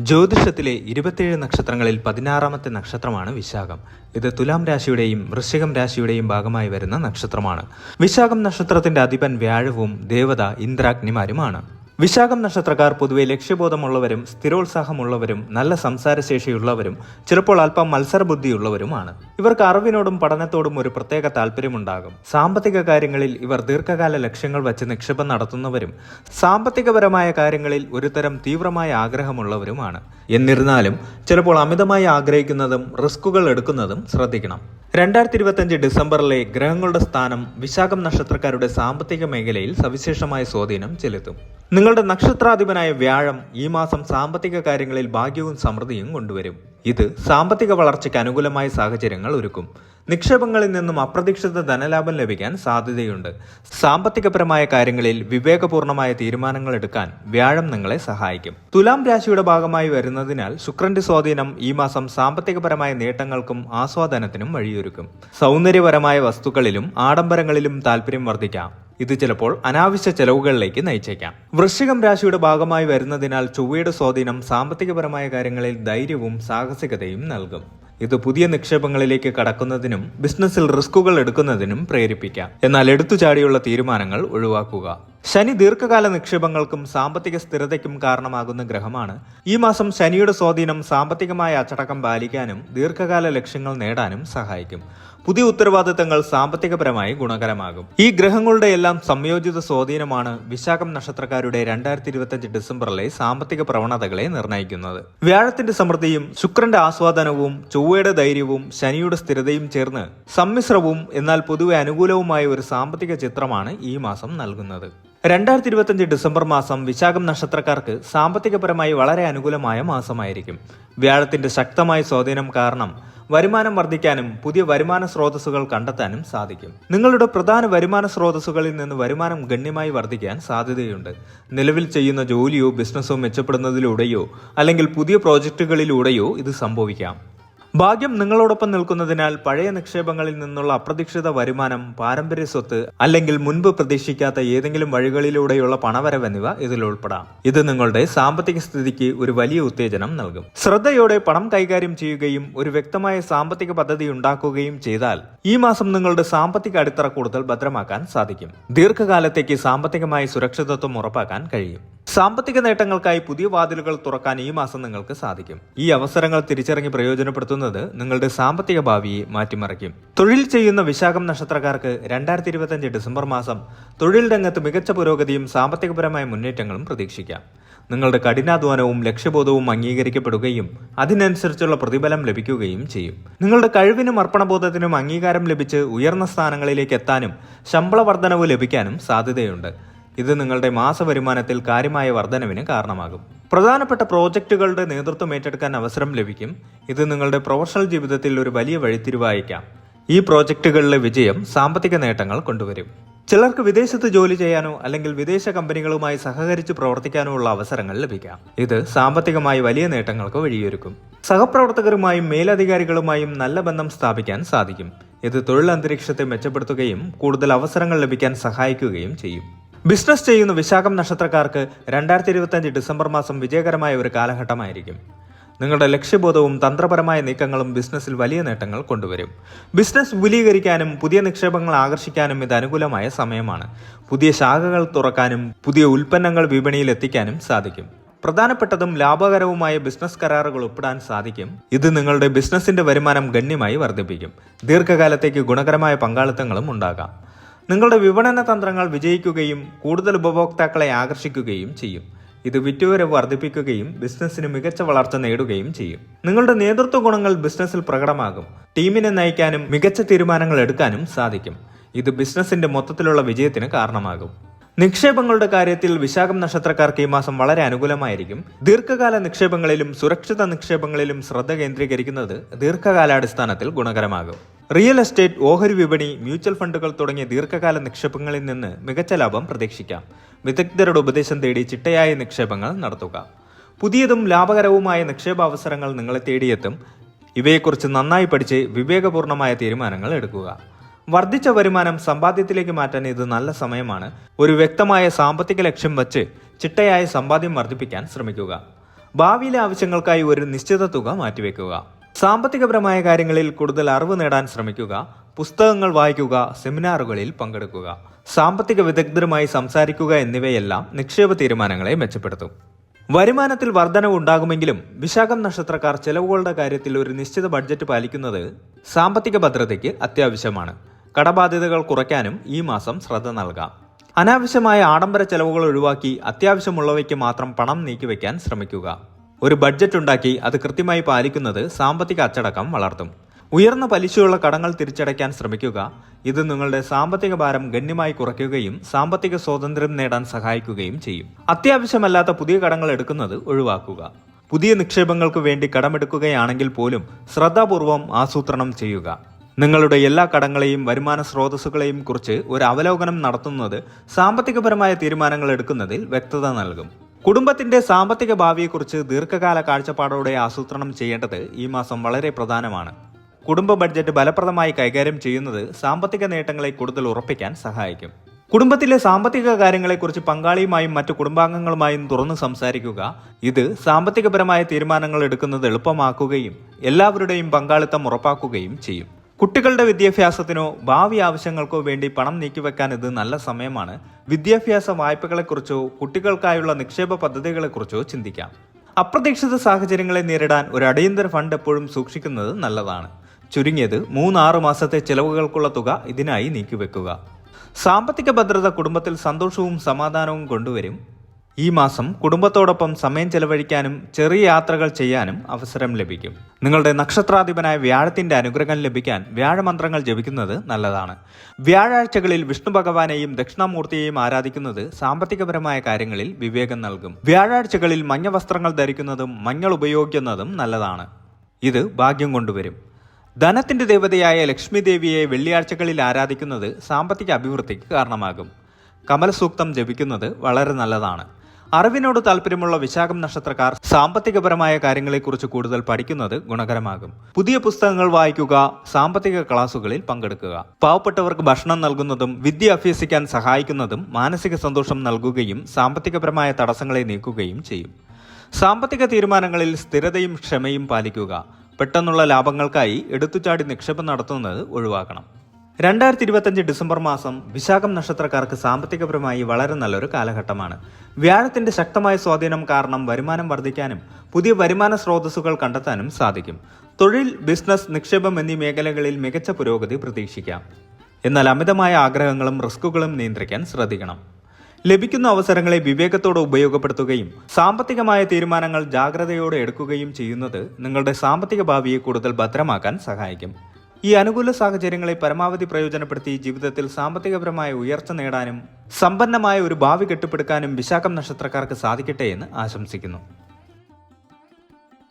ജ്യോതിഷത്തിലെ ഇരുപത്തിയേഴ് നക്ഷത്രങ്ങളിൽ പതിനാറാമത്തെ നക്ഷത്രമാണ് വിശാഖം. ഇത് തുലാം രാശിയുടെയും വൃശ്ചികം രാശിയുടെയും ഭാഗമായി വരുന്ന നക്ഷത്രമാണ്. വിശാഖം നക്ഷത്രത്തിന്റെ അധിപൻ വ്യാഴവും ദേവത ഇന്ദ്രാഗ്നിമാരുമാണ്. വിശാഖം നക്ഷത്രക്കാർ പൊതുവെ ലക്ഷ്യബോധമുള്ളവരും സ്ഥിരോത്സാഹമുള്ളവരും നല്ല സംസാരശേഷിയുള്ളവരും ചിലപ്പോൾ അല്പം മത്സരബുദ്ധിയുള്ളവരുമാണ്. ഇവർക്ക് അറിവിനോടും പഠനത്തോടും ഒരു പ്രത്യേക താല്പര്യമുണ്ടാകും. സാമ്പത്തിക കാര്യങ്ങളിൽ ഇവർ ദീർഘകാല ലക്ഷ്യങ്ങൾ വച്ച് നിക്ഷേപം നടത്തുന്നവരും സാമ്പത്തികപരമായ കാര്യങ്ങളിൽ ഒരുതരം തീവ്രമായ ആഗ്രഹമുള്ളവരുമാണ്. എന്നിരുന്നാലും ചിലപ്പോൾ അമിതമായി ആഗ്രഹിക്കുന്നതും റിസ്കുകൾ എടുക്കുന്നതും ശ്രദ്ധിക്കണം. രണ്ടായിരത്തി ഇരുപത്തിയഞ്ച് ഡിസംബറിലെ ഗ്രഹങ്ങളുടെ സ്ഥാനം വിശാഖം നക്ഷത്രക്കാരുടെ സാമ്പത്തിക മേഖലയിൽ സവിശേഷമായ സ്വാധീനം ചെലുത്തും. നിങ്ങളുടെ നക്ഷത്രാധിപനായ വ്യാഴം ഈ മാസം സാമ്പത്തിക കാര്യങ്ങളിൽ ഭാഗ്യവും സമൃദ്ധിയും കൊണ്ടുവരും. ഇത് സാമ്പത്തിക വളർച്ചയ്ക്ക് അനുകൂലമായ സാഹചര്യങ്ങൾ ഒരുക്കും. നിക്ഷേപങ്ങളിൽ നിന്നും അപ്രതീക്ഷിത ധനലാഭം ലഭിക്കാൻ സാധ്യതയുണ്ട്. സാമ്പത്തികപരമായ കാര്യങ്ങളിൽ വിവേകപൂർണമായ തീരുമാനങ്ങൾ എടുക്കാൻ വ്യാഴം നിങ്ങളെ സഹായിക്കും. തുലാം രാശിയുടെ ഭാഗമായി വരുന്നതിനാൽ ശുക്രന്റെ സ്വാധീനം ഈ മാസം സാമ്പത്തികപരമായ നേട്ടങ്ങൾക്കും ആസ്വാദനത്തിനും വഴിയൊരുക്കും. സൗന്ദര്യപരമായ വസ്തുക്കളിലും ആഡംബരങ്ങളിലും താല്പര്യം വർദ്ധിക്കാം. ഇത് ചിലപ്പോൾ അനാവശ്യ ചെലവുകളിലേക്ക് നയിച്ചേക്കാം. വൃശ്ചികം രാശിയുടെ ഭാഗമായി വരുന്നതിനാൽ ചൊവ്വയുടെ സ്വാധീനം സാമ്പത്തികപരമായ കാര്യങ്ങളിൽ ധൈര്യവും സാഹസികതയും നൽകും. ഇത് പുതിയ നിക്ഷേപങ്ങളിലേക്ക് കടക്കുന്നതിനും ബിസിനസ്സിൽ റിസ്കുകൾ എടുക്കുന്നതിനും പ്രേരിപ്പിക്കാം. എന്നാൽ എടുത്തുചാടിയുള്ള തീരുമാനങ്ങൾ ഒഴിവാക്കുക. ശനി ദീർഘകാല നിക്ഷേപങ്ങൾക്കും സാമ്പത്തിക സ്ഥിരതയ്ക്കും കാരണമാകുന്ന ഗ്രഹമാണ്. ഈ മാസം ശനിയുടെ സ്വാധീനം സാമ്പത്തികമായ അച്ചടക്കം പാലിക്കാനും ദീർഘകാല ലക്ഷ്യങ്ങൾ നേടാനും സഹായിക്കും. പുതിയ ഉത്തരവാദിത്തങ്ങൾ സാമ്പത്തികപരമായി ഗുണകരമാകും. ഈ ഗ്രഹങ്ങളുടെ എല്ലാം സംയോജിത സ്വാധീനമാണ് വിശാഖം നക്ഷത്രക്കാരുടെ രണ്ടായിരത്തി ഇരുപത്തിയഞ്ച് ഡിസംബറിലെ സാമ്പത്തിക പ്രവണതകളെ നിർണയിക്കുന്നത്. വ്യാഴത്തിന്റെ സമൃദ്ധിയും ശുക്രന്റെ ആസ്വാദനവും ചൊവ്വയുടെ ധൈര്യവും ശനിയുടെ സ്ഥിരതയും ചേർന്ന് സമ്മിശ്രവും എന്നാൽ പൊതുവെ അനുകൂലവുമായ ഒരു സാമ്പത്തിക ചിത്രമാണ് ഈ മാസം നൽകുന്നത്. രണ്ടായിരത്തി ഇരുപത്തിയഞ്ച് ഡിസംബർ മാസം വിശാഖം നക്ഷത്രക്കാർക്ക് സാമ്പത്തികപരമായി വളരെ അനുകൂലമായ മാസമായിരിക്കും. വ്യാഴത്തിന്റെ ശക്തമായ സ്വാധീനം കാരണം വരുമാനം വർദ്ധിക്കാനും പുതിയ വരുമാന സ്രോതസ്സുകൾ കണ്ടെത്താനും സാധിക്കും. നിങ്ങളുടെ പ്രധാന വരുമാന സ്രോതസ്സുകളിൽ നിന്ന് വരുമാനം ഗണ്യമായി വർദ്ധിക്കാൻ സാധ്യതയുണ്ട്. നിലവിൽ ചെയ്യുന്ന ജോലിയോ ബിസിനസ്സോ മെച്ചപ്പെടുന്നതിലൂടെയോ അല്ലെങ്കിൽ പുതിയ പ്രോജക്റ്റുകളിലൂടെയോ ഇത് സംഭവിക്കാം. ഭാഗ്യം നിങ്ങളോടൊപ്പം നിൽക്കുന്നതിനാൽ പഴയ നിക്ഷേപങ്ങളിൽ നിന്നുള്ള അപ്രതീക്ഷിത വരുമാനം പാരമ്പര്യ സ്വത്ത് അല്ലെങ്കിൽ മുൻപ് പ്രതീക്ഷിക്കാത്ത ഏതെങ്കിലും വഴികളിലൂടെയുള്ള പണവരവ് എന്നിവ ഇതിൽ ഉൾപ്പെടാം. ഇത് നിങ്ങളുടെ സാമ്പത്തിക സ്ഥിതിക്ക് ഒരു വലിയ ഉത്തേജനം നൽകും. ശ്രദ്ധയോടെ പണം കൈകാര്യം ചെയ്യുകയും ഒരു വ്യക്തമായ സാമ്പത്തിക പദ്ധതി ഉണ്ടാക്കുകയും ചെയ്താൽ ഈ മാസം നിങ്ങളുടെ സാമ്പത്തിക അടിത്തറ കൂടുതൽ ഭദ്രമാക്കാൻ സാധിക്കും. ദീർഘകാലത്തേക്ക് സാമ്പത്തികമായി സുരക്ഷിതത്വം ഉറപ്പാക്കാൻ കഴിയും. സാമ്പത്തിക നേട്ടങ്ങൾക്കായി പുതിയ വാതിലുകൾ തുറക്കാൻ ഈ മാസം നിങ്ങൾക്ക് സാധിക്കും. ഈ അവസരങ്ങൾ തിരിച്ചറിഞ്ഞ് പ്രയോജനപ്പെടുത്തുന്നത് നിങ്ങളുടെ സാമ്പത്തിക ഭാവിയെ മാറ്റിമറിക്കും. തൊഴിൽ ചെയ്യുന്ന വിശാഖം നക്ഷത്രക്കാർക്ക് രണ്ടായിരത്തി ഇരുപത്തിയഞ്ച് ഡിസംബർ മാസം തൊഴിൽ രംഗത്ത് മികച്ച പുരോഗതിയും സാമ്പത്തികപരമായ മുന്നേറ്റങ്ങളും പ്രതീക്ഷിക്കാം. നിങ്ങളുടെ കഠിനാധ്വാനവും ലക്ഷ്യബോധവും അംഗീകരിക്കപ്പെടുകയും അതിനനുസരിച്ചുള്ള പ്രതിഫലം ലഭിക്കുകയും ചെയ്യും. നിങ്ങളുടെ കഴിവിനും അർപ്പണബോധത്തിനും അംഗീകാരം ലഭിച്ച് ഉയർന്ന സ്ഥാനങ്ങളിലേക്ക് എത്താനും ശമ്പള വർധനവ് ലഭിക്കാനും സാധ്യതയുണ്ട്. ഇത് നിങ്ങളുടെ മാസ വരുമാനത്തിൽ കാര്യമായ വർധനവിന് കാരണമാകും. പ്രധാനപ്പെട്ട പ്രോജക്റ്റുകളുടെ നേതൃത്വം ഏറ്റെടുക്കാൻ അവസരം ലഭിക്കും. ഇത് നിങ്ങളുടെ പ്രൊഫഷണൽ ജീവിതത്തിൽ ഒരു വലിയ വഴിത്തിരിവായിക്കാം. ഈ പ്രോജക്റ്റുകളിലെ വിജയം സാമ്പത്തിക നേട്ടങ്ങൾ കൊണ്ടുവരും. ചിലർക്ക് വിദേശത്ത് ജോലി ചെയ്യാനോ അല്ലെങ്കിൽ വിദേശ കമ്പനികളുമായി സഹകരിച്ച് പ്രവർത്തിക്കാനോ ഉള്ള അവസരങ്ങൾ ലഭിക്കാം. ഇത് സാമ്പത്തികമായി വലിയ നേട്ടങ്ങൾക്ക് വഴിയൊരുക്കും. സഹപ്രവർത്തകരുമായും മേലധികാരികളുമായും നല്ല ബന്ധം സ്ഥാപിക്കാൻ സാധിക്കും. ഇത് തൊഴിൽ അന്തരീക്ഷത്തെ മെച്ചപ്പെടുത്തുകയും കൂടുതൽ അവസരങ്ങൾ ലഭിക്കാൻ സഹായിക്കുകയും ചെയ്യും. ബിസിനസ് ചെയ്യുന്ന വിശാഖം നക്ഷത്രക്കാർക്ക് രണ്ടായിരത്തി ഇരുപത്തഞ്ച് ഡിസംബർ മാസം വിജയകരമായ ഒരു കാലഘട്ടമായിരിക്കും. നിങ്ങളുടെ ലക്ഷ്യബോധവും തന്ത്രപരമായ നീക്കങ്ങളും ബിസിനസ്സിൽ വലിയ നേട്ടങ്ങൾ കൊണ്ടുവരും. ബിസിനസ് വിപുലീകരിക്കാനും പുതിയ നിക്ഷേപങ്ങൾ ആകർഷിക്കാനും ഇത് അനുകൂലമായ സമയമാണ്. പുതിയ ശാഖകൾ തുറക്കാനും പുതിയ ഉൽപ്പന്നങ്ങൾ വിപണിയിൽ എത്തിക്കാനും സാധിക്കും. പ്രധാനപ്പെട്ടതും ലാഭകരവുമായ ബിസിനസ് കരാറുകൾ ഒപ്പിടാൻ സാധിക്കും. ഇത് നിങ്ങളുടെ ബിസിനസിന്റെ വരുമാനം ഗണ്യമായി വർദ്ധിപ്പിക്കും. ദീർഘകാലത്തേക്ക് ഗുണകരമായ പങ്കാളിത്തങ്ങളും ഉണ്ടാകാം. നിങ്ങളുടെ വിപണന തന്ത്രങ്ങൾ വിജയിക്കുകയും കൂടുതൽ ഉപഭോക്താക്കളെ ആകർഷിക്കുകയും ചെയ്യും. ഇത് വിറ്റുവരവ് വർദ്ധിപ്പിക്കുകയും ബിസിനസ്സിന് മികച്ച വളർച്ച നേടുകയും ചെയ്യും. നിങ്ങളുടെ നേതൃത്വ ഗുണങ്ങൾ ബിസിനസ്സിൽ പ്രകടമാകും. ടീമിനെ നയിക്കാനും മികച്ച തീരുമാനങ്ങൾ എടുക്കാനും സാധിക്കും. ഇത് ബിസിനസിന്റെ മൊത്തത്തിലുള്ള വിജയത്തിന് കാരണമാകും. നിക്ഷേപങ്ങളുടെ കാര്യത്തിൽ വിശാഖം നക്ഷത്രക്കാർക്ക് ഈ മാസം വളരെ അനുകൂലമായിരിക്കും. ദീർഘകാല നിക്ഷേപങ്ങളിലും സുരക്ഷിത നിക്ഷേപങ്ങളിലും ശ്രദ്ധ കേന്ദ്രീകരിക്കുന്നത് ദീർഘകാലാടിസ്ഥാനത്തിൽ ഗുണകരമാകും. റിയൽ എസ്റ്റേറ്റ് ഓഹരി വിപണി മ്യൂച്വൽ ഫണ്ടുകൾ തുടങ്ങിയ ദീർഘകാല നിക്ഷേപങ്ങളിൽ നിന്ന് മികച്ച ലാഭം പ്രതീക്ഷിക്കാം. വിദഗ്ധരുടെ ഉപദേശം തേടി ചിട്ടയായ നിക്ഷേപങ്ങൾ നടത്തുക. പുതിയതും ലാഭകരവുമായ നിക്ഷേപ അവസരങ്ങൾ നിങ്ങളെ തേടിയെത്തും. ഇവയെക്കുറിച്ച് നന്നായി പഠിച്ച് വിവേകപൂർണമായ തീരുമാനങ്ങൾ എടുക്കുക. വർദ്ധിച്ച വരുമാനം സമ്പാദ്യത്തിലേക്ക് മാറ്റാൻ ഇത് നല്ല സമയമാണ്. ഒരു വ്യക്തമായ സാമ്പത്തിക ലക്ഷ്യം വച്ച് ചിട്ടയായ സമ്പാദ്യം വർദ്ധിപ്പിക്കാൻ ശ്രമിക്കുക. ഭാവിയിലെ ആവശ്യങ്ങൾക്കായി ഒരു നിശ്ചിത തുക മാറ്റിവെക്കുക. സാമ്പത്തികപരമായ കാര്യങ്ങളിൽ കൂടുതൽ അറിവ് നേടാൻ ശ്രമിക്കുക പുസ്തകങ്ങൾ വായിക്കുക സെമിനാറുകളിൽ പങ്കെടുക്കുക സാമ്പത്തിക വിദഗ്ധരുമായി സംസാരിക്കുക എന്നിവയെല്ലാം നിക്ഷേപ തീരുമാനങ്ങളെ മെച്ചപ്പെടുത്തും. വരുമാനത്തിൽ വർധനവ് ഉണ്ടാകുമെങ്കിലും വിശാഖം നക്ഷത്രക്കാർ ചെലവുകളുടെ കാര്യത്തിൽ ഒരു നിശ്ചിത ബഡ്ജറ്റ് പാലിക്കുന്നത് സാമ്പത്തിക ഭദ്രതയ്ക്ക് അത്യാവശ്യമാണ്. കടബാധ്യതകൾ കുറയ്ക്കാനും ഈ മാസം ശ്രദ്ധ നൽകാം. അനാവശ്യമായ ആഡംബര ചെലവുകൾ ഒഴിവാക്കി അത്യാവശ്യമുള്ളവയ്ക്ക് മാത്രം പണം നീക്കിവെക്കാൻ ശ്രമിക്കുക. ഒരു ബഡ്ജറ്റ് ഉണ്ടാക്കി അത് കൃത്യമായി പാലിക്കുന്നത് സാമ്പത്തിക അച്ചടക്കം വളർത്തും. ഉയർന്ന പലിശയുള്ള കടങ്ങൾ തിരിച്ചടയ്ക്കാൻ ശ്രമിക്കുക ഇത് നിങ്ങളുടെ സാമ്പത്തിക ഭാരം ഗണ്യമായി കുറയ്ക്കുകയും സാമ്പത്തിക സ്വാതന്ത്ര്യം നേടാൻ സഹായിക്കുകയും ചെയ്യും. അത്യാവശ്യമല്ലാത്ത പുതിയ കടങ്ങൾ എടുക്കുന്നത് ഒഴിവാക്കുക. പുതിയ നിക്ഷേപങ്ങൾക്ക് വേണ്ടി കടമെടുക്കുകയാണെങ്കിൽ പോലും ശ്രദ്ധാപൂർവം ആസൂത്രണം ചെയ്യുക. നിങ്ങളുടെ എല്ലാ കടങ്ങളെയും വരുമാന സ്രോതസ്സുകളെയും കുറിച്ച് ഒരു അവലോകനം നടത്തുന്നത് സാമ്പത്തികപരമായ തീരുമാനങ്ങൾ എടുക്കുന്നതിൽ വ്യക്തത നൽകും. കുടുംബത്തിന്റെ സാമ്പത്തിക ഭാവിയെക്കുറിച്ച് ദീർഘകാല കാഴ്ചപ്പാടോടെ ആസൂത്രണം ചെയ്യേണ്ടത് ഈ മാസം വളരെ പ്രധാനമാണ്. കുടുംബ ബഡ്ജറ്റ് ഫലപ്രദമായി കൈകാര്യം ചെയ്യുന്നത് സാമ്പത്തിക നേട്ടങ്ങളെ കൂടുതൽ ഉറപ്പിക്കാൻ സഹായിക്കും. കുടുംബത്തിലെ സാമ്പത്തിക കാര്യങ്ങളെക്കുറിച്ച് പങ്കാളിയുമായും മറ്റു കുടുംബാംഗങ്ങളുമായും തുറന്നു സംസാരിക്കുക ഇത് സാമ്പത്തികപരമായ തീരുമാനങ്ങൾ എടുക്കുന്നത് എളുപ്പമാക്കുകയും എല്ലാവരുടെയും പങ്കാളിത്തം ഉറപ്പാക്കുകയും ചെയ്യും. കുട്ടികളുടെ വിദ്യാഭ്യാസത്തിനോ ഭാവി ആവശ്യങ്ങൾക്കോ വേണ്ടി പണം നീക്കിവെക്കാൻ ഇത് നല്ല സമയമാണ്. വിദ്യാഭ്യാസ വായ്പകളെക്കുറിച്ചോ കുട്ടികൾക്കായുള്ള നിക്ഷേപ പദ്ധതികളെക്കുറിച്ചോ ചിന്തിക്കാം. അപ്രതീക്ഷിത സാഹചര്യങ്ങളെ നേരിടാൻ ഒരു അടിയന്തര ഫണ്ട് എപ്പോഴും സൂക്ഷിക്കുന്നത് നല്ലതാണ്. ചുരുങ്ങിയത് മൂന്നാറ് മാസത്തെ ചെലവുകൾക്കുള്ള തുക ഇതിനായി നീക്കിവെക്കുക. സാമ്പത്തിക ഭദ്രത കുടുംബത്തിൽ സന്തോഷവും സമാധാനവും കൊണ്ടുവരും. ഈ മാസം കുടുംബത്തോടൊപ്പം സമയം ചെലവഴിക്കാനും ചെറിയ യാത്രകൾ ചെയ്യാനും അവസരം ലഭിക്കും. നിങ്ങളുടെ നക്ഷത്രാധിപനായ വ്യാഴത്തിന്റെ അനുഗ്രഹം ലഭിക്കാൻ വ്യാഴമന്ത്രങ്ങൾ ജപിക്കുന്നത് നല്ലതാണ്. വ്യാഴാഴ്ചകളിൽ വിഷ്ണു ഭഗവാനെയും ദക്ഷിണാമൂർത്തിയെയും ആരാധിക്കുന്നത് സാമ്പത്തികപരമായ കാര്യങ്ങളിൽ വിവേകം നൽകും. വ്യാഴാഴ്ചകളിൽ മഞ്ഞ വസ്ത്രങ്ങൾ ധരിക്കുന്നതും മഞ്ഞൾ ഉപയോഗിക്കുന്നതും നല്ലതാണ്. ഇത് ഭാഗ്യം കൊണ്ടുവരും. ധനത്തിന്റെ ദേവതയായ ലക്ഷ്മി ദേവിയെ വെള്ളിയാഴ്ചകളിൽ ആരാധിക്കുന്നത് സാമ്പത്തിക അഭിവൃദ്ധിക്ക് കാരണമാകും. കമലസൂക്തം ജപിക്കുന്നത് വളരെ നല്ലതാണ്. അറിവിനോട് താല്പര്യമുള്ള വിശാഖം നക്ഷത്രക്കാർ സാമ്പത്തികപരമായ കാര്യങ്ങളെക്കുറിച്ച് കൂടുതൽ പഠിക്കുന്നത് ഗുണകരമാകും. പുതിയ പുസ്തകങ്ങൾ വായിക്കുക സാമ്പത്തിക ക്ലാസുകളിൽ പങ്കെടുക്കുക. പാവപ്പെട്ടവർക്ക് ഭക്ഷണം നൽകുന്നതും വിദ്യ അഭ്യസിക്കാൻ സഹായിക്കുന്നതും മാനസിക സന്തോഷം നൽകുകയും സാമ്പത്തികപരമായ തടസ്സങ്ങളെ നീക്കുകയും ചെയ്യും. സാമ്പത്തിക തീരുമാനങ്ങളിൽ സ്ഥിരതയും ക്ഷമയും പാലിക്കുക. പെട്ടെന്നുള്ള ലാഭങ്ങൾക്കായി എടുത്തുചാടി നിക്ഷേപം നടത്തുന്നത് ഒഴിവാക്കണം. രണ്ടായിരത്തി ഇരുപത്തഞ്ച് ഡിസംബർ മാസം വിശാഖം നക്ഷത്രക്കാർക്ക് സാമ്പത്തികപരമായി വളരെ നല്ലൊരു കാലഘട്ടമാണ്. വ്യാഴത്തിന്റെ ശക്തമായ സ്വാധീനം കാരണം വരുമാനം വർദ്ധിക്കാനും പുതിയ വരുമാന സ്രോതസ്സുകൾ കണ്ടെത്താനും സാധിക്കും. തൊഴിൽ ബിസിനസ് നിക്ഷേപം എന്നീ മേഖലകളിൽ മികച്ച പുരോഗതി പ്രതീക്ഷിക്കാം. എന്നാൽ അമിതമായ ആഗ്രഹങ്ങളും റിസ്കുകളും നിയന്ത്രിക്കാൻ ശ്രദ്ധിക്കണം. ലഭിക്കുന്ന അവസരങ്ങളെ വിവേകത്തോടെ ഉപയോഗപ്പെടുത്തുകയും സാമ്പത്തികമായ തീരുമാനങ്ങൾ ജാഗ്രതയോടെ എടുക്കുകയും ചെയ്യുന്നത് നിങ്ങളുടെ സാമ്പത്തിക ഭാവിയെ കൂടുതൽ ഭദ്രമാക്കാൻ സഹായിക്കും. ഈ അനുകൂല സാഹചര്യങ്ങളെ പരമാവധി പ്രയോജനപ്പെടുത്തി ജീവിതത്തിൽ സാമ്പത്തികപരമായ ഉയർച്ച നേടാനും സമ്പന്നമായ ഒരു ഭാവി കെട്ടിപ്പടുക്കാനും വിശാഖം നക്ഷത്രക്കാർക്ക് സാധിക്കട്ടെ എന്ന് ആശംസിക്കുന്നു.